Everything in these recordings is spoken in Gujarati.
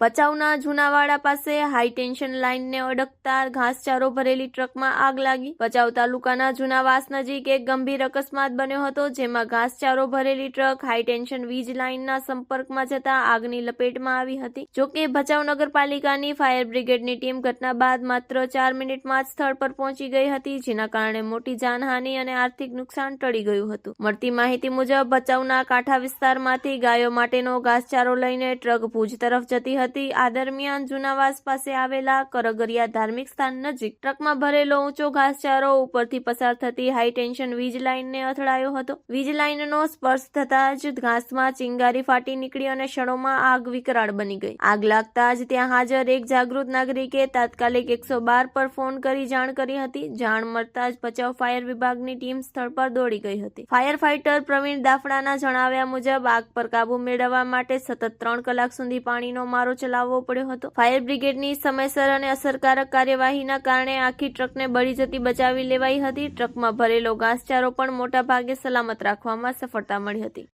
ભચાઉના જુનાવાડા પાસે હાઈ ટેન્શન લાઇનને અડકતા ઘાસચારો ભરેલી ટ્રકમાં આગ લાગી. ભચાઉ તાલુકાના જુનાવાસ નજીક એક ગંભીર અકસ્માત બન્યો હતો, જેમાં ઘાસચારો ભરેલી ટ્રક હાઈ ટેન્શન વીજ લાઇનના સંપર્કમાં જતા આગની લપેટમાં આવી હતી. જોકે ભચાઉ નગરપાલિકાની ફાયર બ્રિગેડની ટીમ ઘટના બાદ માત્ર ચાર મિનિટમાં જ સ્થળ પર પહોંચી ગઈ હતી, જેના કારણે મોટી જાનહાનિ અને આર્થિક નુકસાન ટળી ગયું હતું. મળતી માહિતી મુજબ ભચાઉના કાંઠા વિસ્તારમાંથી ગાયો માટેનો ઘાસચારો લઈને ટ્રક ભુજ તરફ જતી હતી. આ દરમિયાન જુનાવાસ પાસે આવેલા કરગરિયા ધાર્મિક સ્થાન નજીક ટ્રકમાં ભરેલો ઊંચો ઘાસચારો ઉપરથી પસાર થતી હાઈ ટેન્શન વીજ લાઇનને અથડાયો હતો. વીજ લાઇનનો સ્પર્શ થતા જ ઘાસમાં ચિંગારી ફાટી નીકળી અને ક્ષણોમાં આગ વિકરાળ બની ગઈ. આગ લાગતા જ ત્યાં હાજર એક જાગૃત નાગરિકે તાત્કાલિક એકસો બાર પર ફોન કરી જાણ કરી હતી. જાણ મળતા જ બચાવ ફાયર વિભાગની ટીમ સ્થળ પર દોડી ગઈ હતી. ફાયર ફાઇટર પ્રવીણ દાફડાના જણાવ્યા મુજબ, આગ પર કાબુ મેળવવા માટે સતત ત્રણ કલાક સુધી પાણીનો મારો ચલાવવો પડ્યો હતો. ફાયર બ્રિગેડની સમયસર અને અસરકારક કાર્યવાહીના કારણે આખી ટ્રકને બળી જતી બચાવી લેવાઈ હતી. ટ્રકમાં ભરેલો ઘાસચારો પણ મોટા ભાગે સલામત રાખવામાં સફળતા મળી હતી.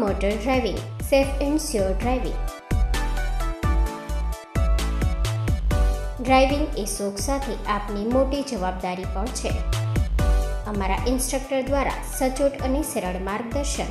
Motor driving, safe and sure driving. Driving એ શોખ સાથે આપની મોટી જવાબદારી પણ છે. અમારા ઇન્સ્ટ્રક્ટર દ્વારા સચોટ અને સરળ માર્ગદર્શન.